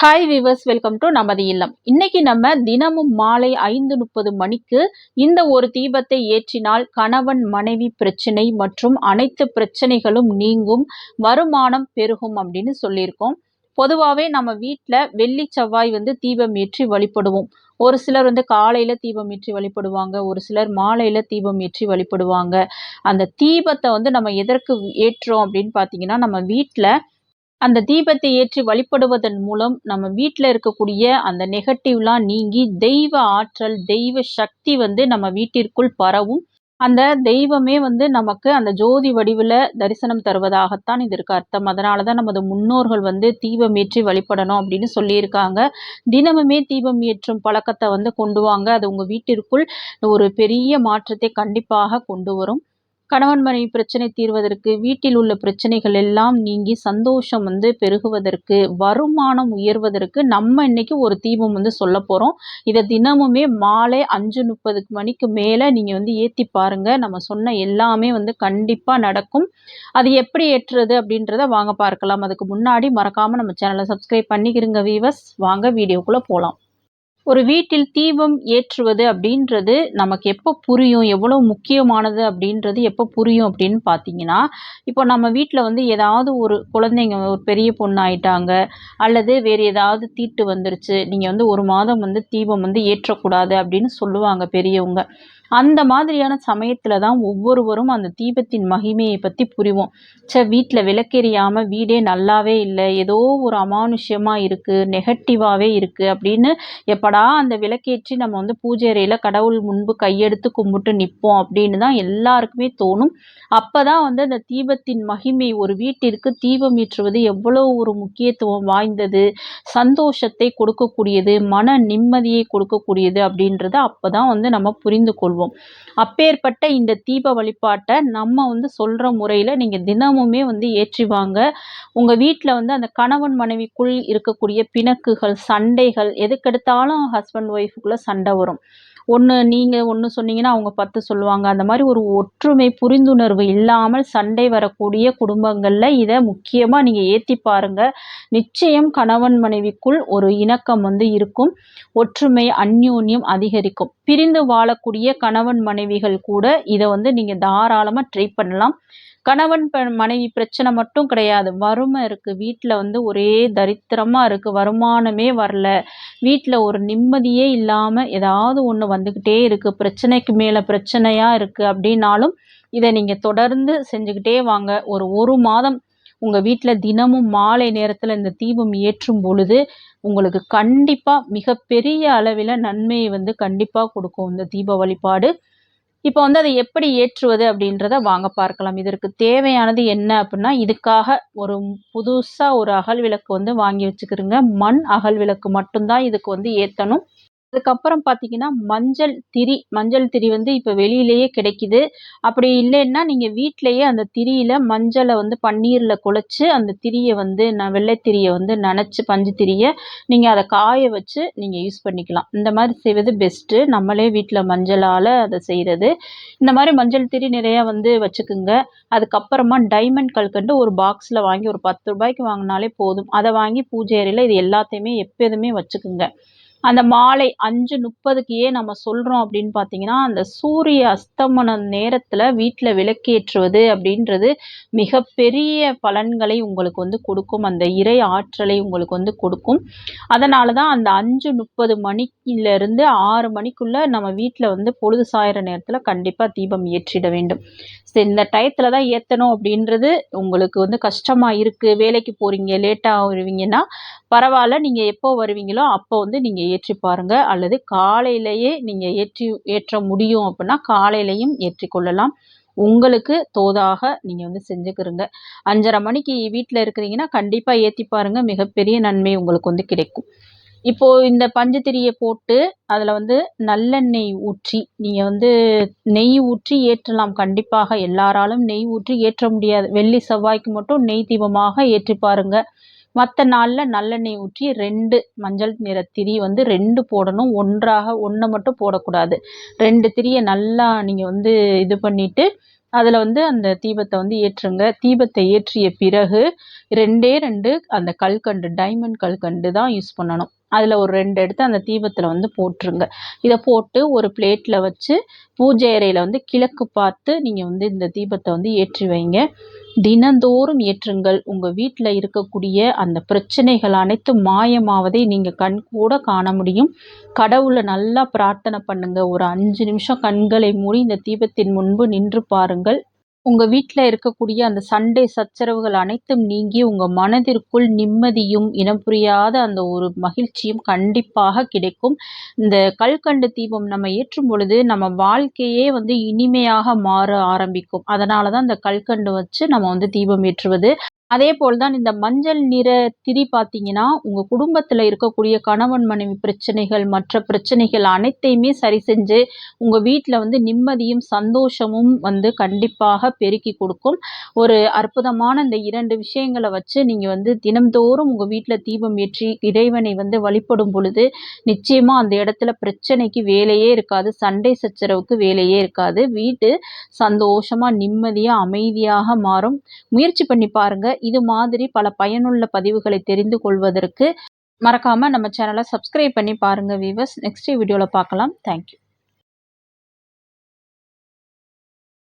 Hi viewers welcome to நமது இல்லம். இன்னைக்கு நம்ம தினமும் மாலை ஐந்து முப்பது மணிக்கு இந்த ஒரு தீபத்தை ஏற்றினால் கணவன் மனைவி பிரச்சனை மற்றும் அனைத்து பிரச்சனைகளும் நீங்கும் வருமானம் பெருகும் அப்படின்னு சொல்லியிருக்கோம். பொதுவாகவே நம்ம வீட்டில் வெள்ளி செவ்வாய் வந்து தீபம் ஏற்றி வழிபடுவோம். ஒரு சிலர் வந்து காலையில் தீபம் ஏற்றி வழிபடுவாங்க ஒரு சிலர் மாலையில் தீபம் ஏற்றி வழிபடுவாங்க. அந்த தீபத்தை வந்து நம்ம எதற்கு ஏற்றோம் அப்படின்னு பார்த்தீங்கன்னா நம்ம வீட்டில் அந்த தீபத்தை ஏற்றி வழிபடுவதன் மூலம் நம்ம வீட்டில் இருக்கக்கூடிய அந்த நெகட்டிவ்லாம் நீங்கி தெய்வ ஆற்றல் தெய்வ சக்தி வந்து நம்ம வீட்டிற்குள் பரவும். அந்த தெய்வமே வந்து நமக்கு அந்த ஜோதி வடிவில் தரிசனம் தருவதாகத்தான் இதற்கு அர்த்தம். அதனால தான் நமது முன்னோர்கள் வந்து தீபம் ஏற்றி வழிபடணும் அப்படின்னு சொல்லியிருக்காங்க. தினமுமே தீபம் ஏற்றும் பழக்கத்தை வந்து கொண்டு வாங்க. அது உங்கள் வீட்டிற்குள் ஒரு பெரிய மாற்றத்தை கண்டிப்பாக கொண்டு வரும். கணவன் மனைவி பிரச்சனை தீர்வதற்கு வீட்டில் உள்ள பிரச்சனைகள் எல்லாம் நீங்கி சந்தோஷம் வந்து பெருகுவதற்கு வருமானம் உயர்வதற்கு நம்ம இன்னைக்கு ஒரு தீபம் வந்து சொல்ல போகிறோம் இதை தினமுமே மாலை அஞ்சு முப்பது மணிக்கு மேலே நீங்கள் வந்து ஏற்றி பாருங்கள் நம்ம சொன்ன எல்லாமே வந்து கண்டிப்பாக நடக்கும். அது எப்படி ஏற்றுறது அப்படின்றத வாங்க பார்க்கலாம். அதுக்கு முன்னாடி மறக்காமல் நம்ம சேனலை சப்ஸ்கிரைப் பண்ணிக்கிறங்க வீவர்ஸ் வாங்க வீடியோக்குள்ளே போகலாம் ஒரு வீட்டில் தீபம் ஏற்றுவது அப்படின்றது நமக்கு எப்போ புரியும் எவ்வளோ முக்கியமானது அப்படின்றது எப்போ புரியும் அப்படின்னு பார்த்தீங்கன்னா இப்போ நம்ம வீட்டில் வந்து ஏதாவது ஒரு குழந்தைங்க ஒரு பெரிய பொண்ணு ஆயிட்டாங்க அல்லது வேறு ஏதாவது தீட்டு வந்துருச்சு நீங்கள் வந்து ஒரு மாதம் வந்து தீபம் வந்து ஏற்றக்கூடாது அப்படின்னு சொல்லுவாங்க பெரியவங்க. அந்த மாதிரியான சமயத்தில் தான் ஒவ்வொருவரும் அந்த தீபத்தின் மகிமையை பற்றி புரிவோம். சே வீட்டில் விளக்கெறியாமல் வீடே நல்லாவே இல்லை ஏதோ ஒரு அமானுஷ்யமாக இருக்குது நெகட்டிவாகவே இருக்குது அப்படின்னு எப்படா அந்த விளக்கேற்றி நம்ம வந்து பூஜை அறையில் கடவுள் முன்பு கையெடுத்து கும்பிட்டு நிற்போம் அப்படின்னு தான் எல்லாருக்குமே தோணும். அப்போ தான் வந்து அந்த தீபத்தின் மகிமை ஒரு வீட்டிற்கு தீபம் ஏற்றுவது எவ்வளோ ஒரு முக்கியத்துவம் வாய்ந்தது சந்தோஷத்தை கொடுக்கக்கூடியது மன நிம்மதியை கொடுக்கக்கூடியது அப்படின்றத அப்போ தான் வந்து நம்ம புரிந்து கொள்வோம். கொள்வோம் அப்பேற்பட்ட இந்த தீப வழிபாட்டை நம்ம வந்து சொல்கிற முறையில் நீங்கள் தினமுமே வந்து ஏற்றி வாங்க. உங்கள் வீட்டில் வந்து அந்த கணவன் மனைவிக்குள் இருக்கக்கூடிய பிணக்குகள் சண்டைகள் எதுக்கெடுத்தாலும் ஹஸ்பண்ட் ஒய்ஃபுக்குள்ளே சண்டை வரும். ஒன்று நீங்கள் ஒன்று சொன்னீங்கன்னா அவங்க பத்து சொல்லுவாங்க. அந்த மாதிரி ஒரு ஒற்றுமை புரிந்துணர்வு இல்லாமல் சண்டை வரக்கூடிய குடும்பங்களில் இதை முக்கியமாக நீங்கள் ஏற்றி பாருங்கள் நிச்சயம் கணவன் மனைவிக்குள் ஒரு இணக்கம் வந்து இருக்கும். ஒற்றுமை அந்யோன்யம் அதிகரிக்கும். பிரிந்து வாழக்கூடிய கணவன் மனைவிகள் கூட இதை வந்து நீங்கள் தாராளமாக ட்ரை பண்ணலாம். கணவன் மனைவி பிரச்சனை மட்டும் கிடையாது. வறுமை இருக்குது வீட்டில் வந்து ஒரே தரித்திரமாக இருக்குது வருமானமே வரல. வீட்டில் ஒரு நிம்மதியே இல்லாமல் ஏதாவது ஒன்று வந்துக்கிட்டே இருக்குது பிரச்சனைக்கு மேலே பிரச்சனையாக இருக்குது அப்படின்னாலும் இதை நீங்கள் தொடர்ந்து செஞ்சுக்கிட்டே வாங்க. ஒரு ஒரு மாதம் உங்கள் வீட்டில் தினமும் மாலை நேரத்தில் இந்த தீபம் ஏற்றும் பொழுது உங்களுக்கு கண்டிப்பாக மிகப்பெரிய அளவில் நன்மையை வந்து கண்டிப்பாக கொடுக்கும் இந்த தீப வழிபாடு. இப்போ வந்து அதை எப்படி ஏற்றுவது அப்படின்றத வாங்க பார்க்கலாம். இதற்கு தேவையானது என்ன அப்படின்னா இதுக்காக ஒரு புதுசாக ஒரு அகல் விளக்கு வந்து வாங்கி வச்சுக்கிறோங்க மண் அகல் விளக்கு மட்டும்தான் இதுக்கு வந்து ஏற்றணும் அதுக்கப்புறம் பார்த்தீங்கன்னா மஞ்சள் திரி மஞ்சள் திரி வந்து இப்போ வெளியிலேயே கிடைக்குது. அப்படி இல்லைன்னா நீங்கள் வீட்டிலையே அந்த திரியில் மஞ்சளை வந்து பன்னீரில் குழச்சி அந்த திரியை வந்து நான் வெள்ளைத்திரியை வந்து நனைச்சி பஞ்சு திரியை நீங்கள் அதை காய வச்சு நீங்கள் யூஸ் பண்ணிக்கலாம். இந்த மாதிரி செய்வது பெஸ்ட்டு நம்மளே வீட்டில் மஞ்சளால் அதை செய்கிறது இந்த மாதிரி மஞ்சள் திரி நிறையா வந்து வச்சுக்குங்க. அதுக்கப்புறமா டைமண்ட் கல்கண்டு ஒரு பாக்ஸில் வாங்கி ஒரு பத்து ரூபாய்க்கு வாங்கினாலே போதும். அதை வாங்கி பூஜை அறையில் இது எல்லாத்தையுமே எப்போதுமே வச்சுக்குங்க. அந்த மாலை அஞ்சு முப்பதுக்கு ஏன் நம்ம சொல்கிறோம் அப்படின்னு பார்த்தீங்கன்னா அந்த சூரிய அஸ்தமன நேரத்தில் வீட்டில் விளக்கேற்றுவது அப்படின்றது மிகப்பெரிய பலன்களை உங்களுக்கு வந்து கொடுக்கும். அந்த இறை ஆற்றலை உங்களுக்கு வந்து கொடுக்கும். அதனால தான் அந்த அஞ்சு முப்பது மணிக்கிலேருந்து ஆறு மணிக்குள்ளே நம்ம வீட்டில் வந்து பொழுது சாயிற நேரத்தில் கண்டிப்பாக தீபம் ஏற்றிட வேண்டும். இந்த டயத்தில் தான் ஏற்றணும் அப்படின்றது உங்களுக்கு வந்து கஷ்டமாக இருக்குது வேலைக்கு போகிறீங்க லேட்டாக வருவீங்கன்னா பரவாயில்ல. நீங்கள் எப்போ வருவீங்களோ அப்போ வந்து நீங்கள் ஏற்றி பாருங்கள் அல்லது காலையிலேயே நீங்கள் ஏற்றி ஏற்ற முடியும் அப்படின்னா காலையிலையும் ஏற்றிக்கொள்ளலாம் உங்களுக்கு தோதாக நீங்கள் வந்து செஞ்சுக்கிறங்க அஞ்சரை மணிக்கு வீட்டில் இருக்கிறீங்கன்னா கண்டிப்பாக ஏற்றி பாருங்கள் மிகப்பெரிய நன்மை உங்களுக்கு வந்து கிடைக்கும். இப்போது இந்த பஞ்சத்திரியை போட்டு அதில் வந்து நல்லெண்ணெய் ஊற்றி நீங்கள் வந்து நெய் ஊற்றி ஏற்றலாம். கண்டிப்பாக எல்லாராலும் நெய் ஊற்றி ஏற்ற முடியாது. வெள்ளி செவ்வாய்க்கு மட்டும் நெய் தீபமாக ஏற்றி பாருங்கள் மற்ற நாளில் நல்லெண்ணெய் ஊற்றி ரெண்டு மஞ்சள் நிற திரி வந்து ரெண்டு போடணும். ஒன்றாக ஒன்றை மட்டும் போடக்கூடாது. ரெண்டு திரியை நல்லா நீங்கள் வந்து இது பண்ணிவிட்டு அதில் வந்து அந்த தீபத்தை வந்து ஏற்றுங்க. தீபத்தை ஏற்றிய பிறகு ரெண்டே ரெண்டு அந்த கல்கண்டு டைமண்ட் கல்கண்டு தான் யூஸ் பண்ணணும். அதில் ஒரு ரெண்டு எடுத்து அந்த தீபத்தில் வந்து போட்டுருங்க. இதை போட்டு ஒரு பிளேட்டில் வச்சு பூஜை அறையில் வந்து கிழக்கு பார்த்து நீங்கள் வந்து இந்த தீபத்தை வந்து ஏற்றி வைங்க. தினந்தோறும் ஏற்றுங்கள். உங்கள் வீட்டில் இருக்கக்கூடிய அந்த பிரச்சனைகள் அனைத்தும் மாயமாவதை நீங்கள் கண் கூட காண முடியும். கடவுளை நல்லா பிரார்த்தனை பண்ணுங்கள் ஒரு அஞ்சு நிமிஷம் கண்களை மூடி இந்த தீபத்தின் முன்பு நின்று பாருங்கள். உங்க வீட்டில் இருக்கக்கூடிய அந்த சண்டை சச்சரவுகள் அனைத்தும் நீங்கி உங்க மனதிற்குள் நிம்மதியும் இனம் புரியாத அந்த ஒரு மகிழ்ச்சியும் கண்டிப்பாக கிடைக்கும். இந்த கல்கண்டு தீபம் நம்ம ஏற்றும் பொழுது நம்ம வாழ்க்கையே வந்து இனிமையாக மாற ஆரம்பிக்கும். அதனால தான் இந்த கல்கண்டு வச்சு நம்ம வந்து தீபம் ஏற்றுவது. அதே போல் தான் இந்த மஞ்சள் நிற திரி பார்த்தீங்கன்னா உங்கள் குடும்பத்தில் இருக்கக்கூடிய கணவன் மனைவி பிரச்சனைகள் மற்ற பிரச்சனைகள் அனைத்தையுமே சரி செஞ்சு உங்கள் வீட்டில் வந்து நிம்மதியும் சந்தோஷமும் வந்து கண்டிப்பாக பெருக்கி கொடுக்கும். ஒரு அற்புதமான இந்த இரண்டு விஷயங்களை வச்சு நீங்கள் வந்து தினம்தோறும் உங்கள் வீட்டில் தீபம் ஏற்றி இறைவனை வந்து வழிபடும் பொழுது நிச்சயமாக அந்த இடத்துல பிரச்சனைக்கு வேலையே இருக்காது சண்டை சச்சரவுக்கு வேலையே இருக்காது. வீட்டு சந்தோஷமாக நிம்மதியாக அமைதியாக மாறும். முயற்சி பண்ணி பாருங்கள் இது மாதிரி பல பயனுள்ள பதிவுகளை தெரிந்து கொள்வதற்கு மறக்காமல் நம்ம சேனலை சப்ஸ்கிரைப் பண்ணி பாருங்கள் வீவர்ஸ் நெக்ஸ்ட் வீடியோவில் பார்க்கலாம். தேங்க்யூ